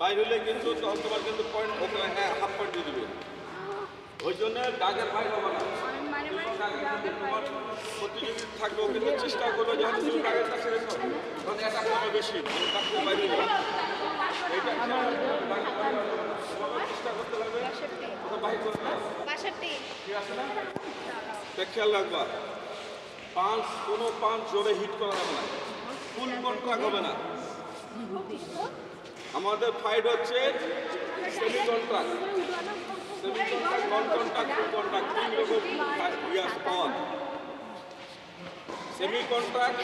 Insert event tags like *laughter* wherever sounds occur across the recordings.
বাইরে হলে কিন্তু তোমার কিন্তু পয়েন্ট হ্যাঁ হাফ পয়েন্ট দিয়ে দিবে। ওই জন্য দাগের বাইরে হবে না। থাকবে চেষ্টা করবে বেশি হবে। হবে চেষ্টা করতে লাগবে। করবে খেয়াল রাখবা। পাঁচ, কোনো পাঁচ জোরে হিট করা যাবে না। ফুল কন্ট্রাক্ট হবে না। আমাদের ফাইট হচ্ছে semi contract semi contract non contract full contract তিন রকম ইয়াস পাওয়ার সেমি কন্ট্রাক্ট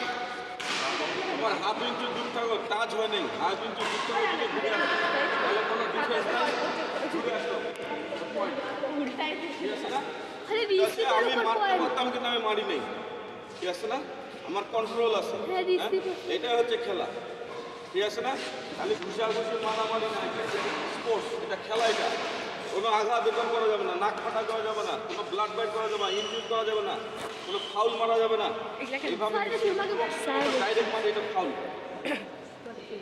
তোমার হাফ ইঞ্চি দূর থাকো টাচ হয় নেই হাফ ইঞ্চি দূর থাকো যদি ঘুরে আসো। তাহলে কোনো ডিফেন্স নাই ঘুরে আসো আমি মারতে পারতাম কিন্তু আমি মারি নেই। ঠিক আছে না? আমার কন্ট্রোল আছে। হ্যাঁ, হ্যাঁ? এটা হচ্ছে খেলা। ঠিক আছে না? খালি মারামারি না স্পোর্টস এটা খেলা এটা। কোনো আঘাত বেতন করা যাবে না নাক ফাটা করা যাবে না কোনো ব্লাড বাইট করা যাবে না ইনজুরি করা যাবে না কোনো ফাউল মারা যাবে না। ডাইরেক্ট মানে এটা ফাউল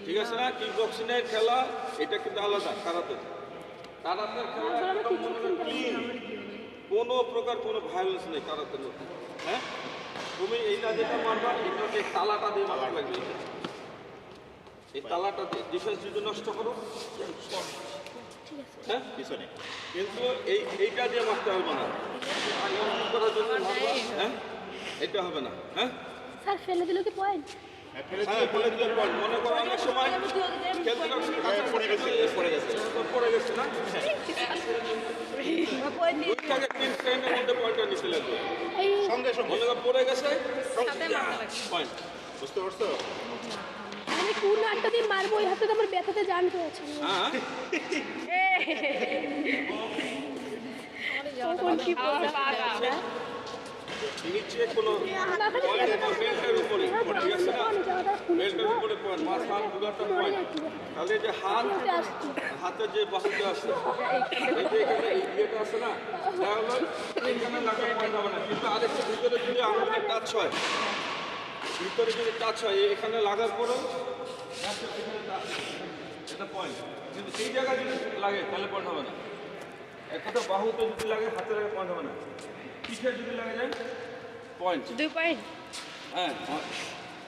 ঠিক আছে না? কিক বক্সিংয়ের খেলা এটা কিন্তু আলাদা কারাতে কারাতের খেলা একদম clean। কোনো প্রকার কোনো ভায়োলেন্স নেই কারাতের মধ্যে। হ্যাঁ? তুমি এইটা যেটা মারবা এটা তালাটা দিয়ে মারতে লাগবে। এই তালাটা দিয়ে ডিফেন্স যদি নষ্ট করো। হ্যাঁ? পিছনে কিন্তু এই এইটা দিয়ে মারতে হবে না। করার জন্য হ্যাঁ? এটা হবে না। হ্যাঁ? স্যার ফেলে দিল কি পয়েন্ট হ্যাঁ, ফেলে হ্যাঁ বলে দিলে পয়েন্ট মনে করো অনেক সময় কাছে পড়ে গেছে। পড়ে গেছে। পড়ে গেছে না? *laughs* সঙ্গে সঙ্গে। পড়ে গেছে? পয়েন্ট বুঝতে পারছ? আমি কোন হাতটা দিয়ে মারবো, ওই হাতটা আমার ব্যথাতে জান হ্যাঁ নিচে কোনো বেল্টের উপরে ঠিক আছে না বেল্টের উপরে পয়েন্ট যে হাত হাতে যে বাহুটা আছে না কিন্তু আরেকটু যদি আঙুলের টাচ হয় ভিতরে যদি টাচ হয় এখানে লাগার পরেও এটা পয়েন্ট কিন্তু সেই জায়গায় যদি লাগে তাহলে পয়েন্ট হবে না। এক কথা বাহুতে যদি লাগে হাতে লাগে পয়েন্ট হবে না। পিঠে যদি লাগে যায় পয়েন্ট দুই পয়েন্ট হ্যাঁ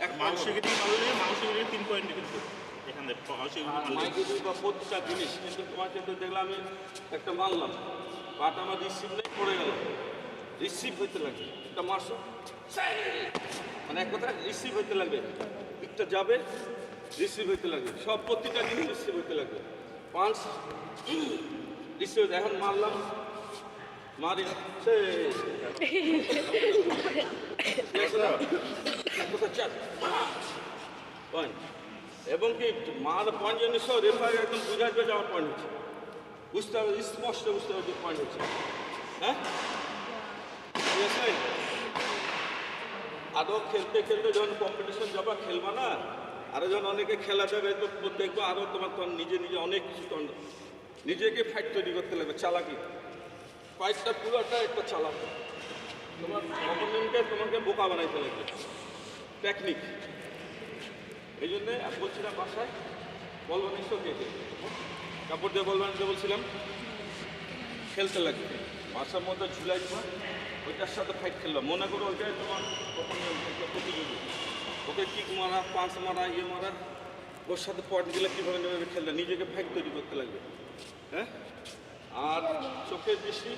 এক মাংসগিরি মারলে মাংসগিরি তিন পয়েন্ট কিন্তু এখান প্রতিটা জিনিস কিন্তু তোমার কিন্তু দেখলাম আমি একটা মারলাম পাটা আমার রিসিভ নেই পড়ে গেল। রিসিভ হইতে লাগবে। একটা মারছো মানে এক কথা রিসিভ হইতে লাগবে। একটা যাবে রিসিভ হইতে লাগবে। সব প্রতিটা জিনিস রিসিভ হইতে লাগবে। পাঁচ রিসিভ এখন মারলাম। মারি। চার পয়েন্ট এবং কি, মার পয়েন্ট জিনিস রেফারি একদম বুঝাইবে যে আমার পয়েন্ট হচ্ছে। বুঝতে হবে, স্পষ্ট বুঝতে হবে যে পয়েন্ট হচ্ছে। হ্যাঁ ঠিক আছে আরও খেলতে খেলতে যখন কম্পিটিশন যাবা খেলবা না আরও যখন অনেকে খেলা যাবে তো দেখব আরও তোমার তখন নিজে নিজে অনেক কিছু তখন নিজেকে ফাইট তৈরি করতে লাগবে, চালাকি। ফাইটটা পুরোটা একটা চালাক। তোমার অপোনেন্টকে তোমাকে বোকা বানাইতে লাগবে। টেকনিক এই জন্যে বলছিলাম বাসায় বলবেন এসো কে কে? কাপড় দিয়ে বলবেন বলছিলাম, খেলতে লাগবে। বাসার মধ্যে ঝুলাই দিবা, ওইটার সাথে ফাইট খেলবা। মনে করো ওইটাই তোমার প্রতিযোগী ওকে কিক মারা পাঁচ মারা ইয়ে মারা, ওর সাথে পয়েন্ট গেলে কীভাবে নেবে খেলতে? নিজেকে ফাইট তৈরি করতে লাগবে। হ্যাঁ? আর চোখের দৃষ্টি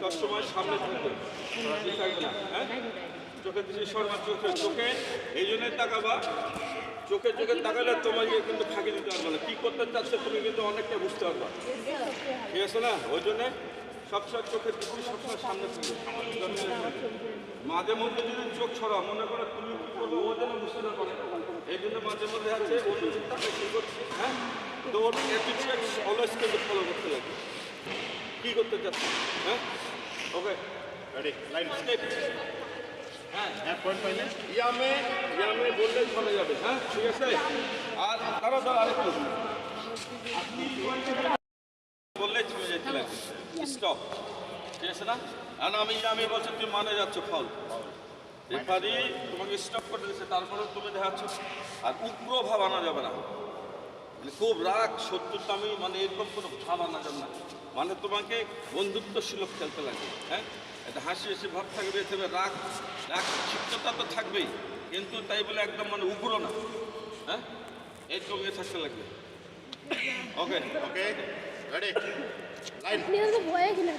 সবসময় সামনে থাকবে। থাকবে না? হ্যাঁ? চোখের দৃষ্টি সর্বা চোখে চোখে এই জন্যই তাকাবা। চোখে চোখে তাকালে ইয়ে কিন্তু ফাঁকি দিতে পারবে না। কী করতে চাচ্ছে তুমি কিন্তু অনেকটা বুঝতে পারবা। ঠিক আছে না? ওই জন্যে সবসময় চোখের দৃষ্টি সবসময় সামনে থাকবে মাঝে মধ্যে যদি চোখ ছড়া মনে করো তুমি কি করব, ও যেন বুঝতে না পারে। এই জন্য মাঝে মধ্যে আছে অন্য করছে হ্যাঁ? তো ওর অ্যাটিটিউড কিন্তু ফলো করতে লাগবে কী করতে চাচ্ছে হ্যাঁ? ওকে রেডি লাইন হ্যাঁ এক পয়েন্ট পাইলে ইয়ামে ইয়ামে যাবে হ্যাঁ? ঠিক আছে? আর তারা তারা আরেকটু বললে চলে যেতে লাগবে স্টপ। ঠিক আছে না? আর আমি ইয়ামে বলছি, তুমি মানে যাচ্ছ, ফল। রেফারি তোমাকে স্টপ করে দিচ্ছে তারপরে তুমি দেখাচ্ছ। আর উগ্র ভাব আনা যাবে না। মানে খুব রাগ শত্রুতা আমি মানে এরকম কোনো ভাব আনা যাবে না। মানে তোমাকে বন্ধুত্বসুলভ খেলতে লাগবে হ্যাঁ? এটা হাসি হাসি ভাব থাকবে তবে রাগ রাগ, ক্ষিপ্ততা তো থাকবেই। কিন্তু তাই বলে একদম মানে উগ্র না হ্যাঁ? এরকম এ থাকতে লাগবে। ওকে ওকে রেডি লাইন আপনি তো ভয়ে গেলেন